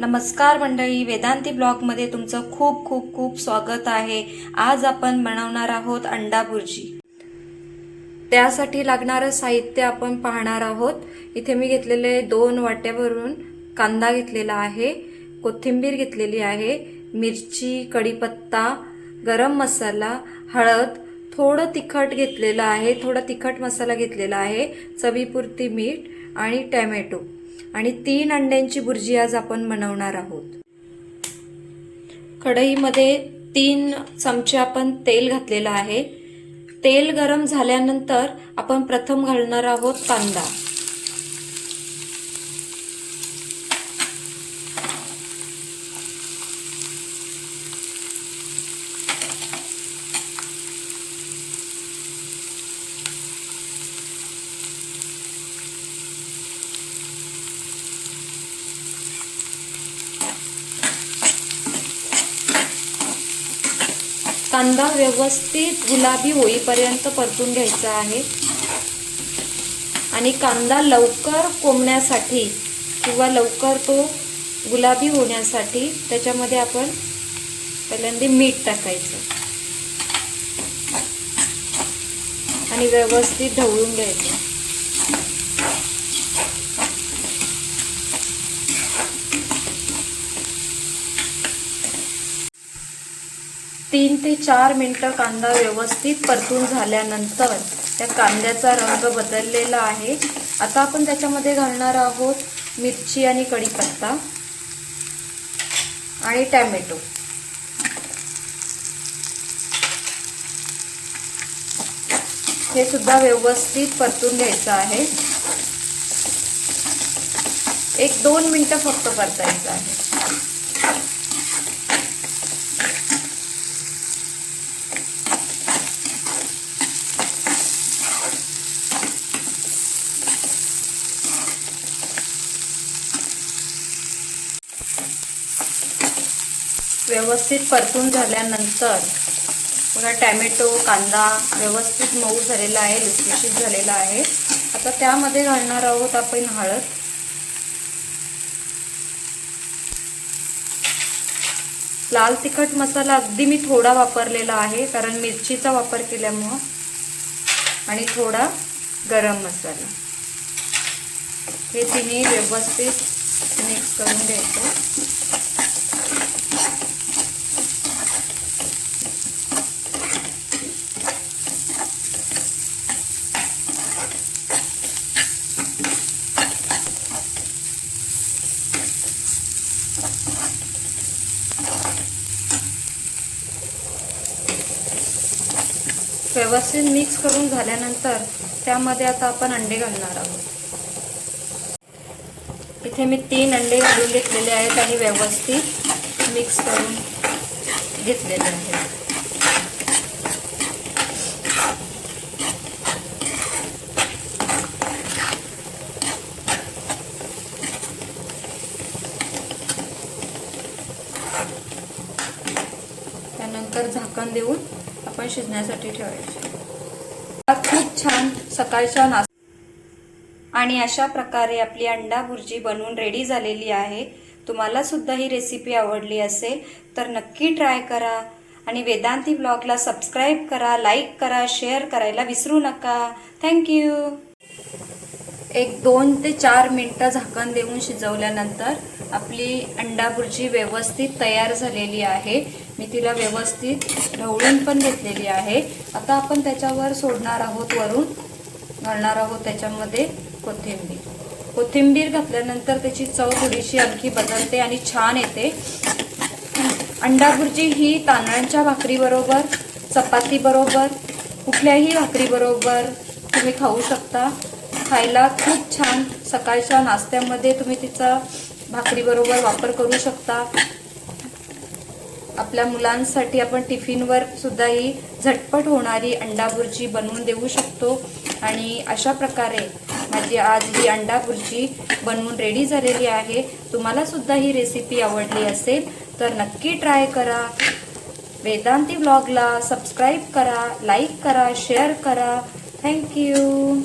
नमस्कार मंडळी वेदांती ब्लॉगमध्ये तुमचं खूप खूप खूप स्वागत आहे. आज आपण बनवणार आहोत अंडा भुर्जी. त्यासाठी लागणारं साहित्य आपण पाहणार आहोत. इथे मी घेतलेले दोन वाट्यावरून कांदा घेतलेला आहे कोथिंबीर घेतलेली आहे मिरची कढीपत्ता गरम मसाला हळद थोडं तिखट घेतलेलं आहे थोडा तिखट मसाला घेतलेला आहे चवीपुरती मीठ आणि टॅमॅटो. आणि तीन अंड्यांची भुर्जी आज आपण बनवणार आहोत. कढईमध्ये तीन चमचे आपण तेल घातलेलं आहे. तेल गरम झाल्यानंतर आपण प्रथम घालणार आहोत कांदा. कांदा व्यवस्थित गुलाबी होईपर्यंत परतून घ्यायचा आहे. आणि कांदा लवकर कोंबण्यासाठी किंवा लवकर तो गुलाबी होण्यासाठी त्याच्यामध्ये आपण पहिल्यांदा मीठ टाकायचं. आणि व्यवस्थित ढवळून घ्यायचं. तीन ते चार मिनटं कांदा व्यवस्थित परतून झाल्यानंतर त्या कांद्याचा रंग बदललेला आहे. आता आपण त्याच्यामध्ये घालणार आहोत मिरची आणि कढीपत्ता आणि टॅमॅटो. हे सुद्धा व्यवस्थित परतून घ्यायचं आहे. एक दोन मिनटं फक्त परतायचं आहे. व्यवस्थित परतून झाल्यानंतर बघा टॅमॅटो कांदा व्यवस्थित मऊ झालेला आहे लुसलुशीत झालेला आहे. आता त्यामध्ये घालणार आहोत आपण हळद. लाल तिखट मसाला अगदी मी थोडा वापरलेला आहे कारण मिरचीचा वापर केल्यामुळं. आणि थोडा गरम मसाला. हे तिन्ही व्यवस्थित मिक्स करून घ्यायचं. व्यवस्थित मिक्स करून झाल्यानंतर त्यामध्ये आता आपण अंडे घालणार आहोत. इथे मी तीन अंडे घालून घेतलेले आहेत आणि व्यवस्थित मिक्स करून घेतलेले आहेत. त्यानंतर झाकण देऊन आपण शिजण्यासाठी ठेवायचे. खूप छान सकाळच्या नाश्ता आणि अशा प्रकारे आपली अंडा भुर्जी बनवून रेडी झालेली आहे. तुम्हाला सुद्धा ही रेसिपी आवडली असेल तर नक्की ट्राय करा. आणि वेदांती ब्लॉगला सबस्क्राईब करा लाईक करा शेअर करायला विसरू नका. थँक्यू एक दोन ते चार मिनटं झाकण देऊन शिजवल्यानंतर आपली अंडा भुर्जी व्यवस्थित तयार झालेली आहे. मी तिला व्यवस्थित ढवळून पण घेतलेली आहे. आता आपण त्याच्यावर सोडणार आहोत वरून. घालणार आहोत त्याच्यामध्ये कोथिंबीर. कोथिंबीर घातल्यानंतर त्याची चव थोडीशी आणखी बदलते आणि छान येते. अंडा भुर्जी ही तांदळांच्या भाकरीबरोबर चपातीबरोबर कुठल्याही भाकरीबरोबर तुम्ही खाऊ शकता. खायला खूप छान सकाळच्या नाश्त्यामध्ये तुम्ही तिचा भाकरीबरोबर वापर करू शकता. आपल्या मुलांसाठी आपण टिफिनवर सुद्धा ही झटपट होणारी अंडा भुर्जी बनवून देऊ शकतो. आणि अशा प्रकारे माझी आज ही अंडा भुर्जी बनवून रेडी झालेली आहे. तुम्हाला सुद्धा ही रेसिपी आवडली असेल तर नक्की ट्राय करा. वेदांती ब्लॉगला सबस्क्राईब करा लाईक करा शेअर करा. Thank you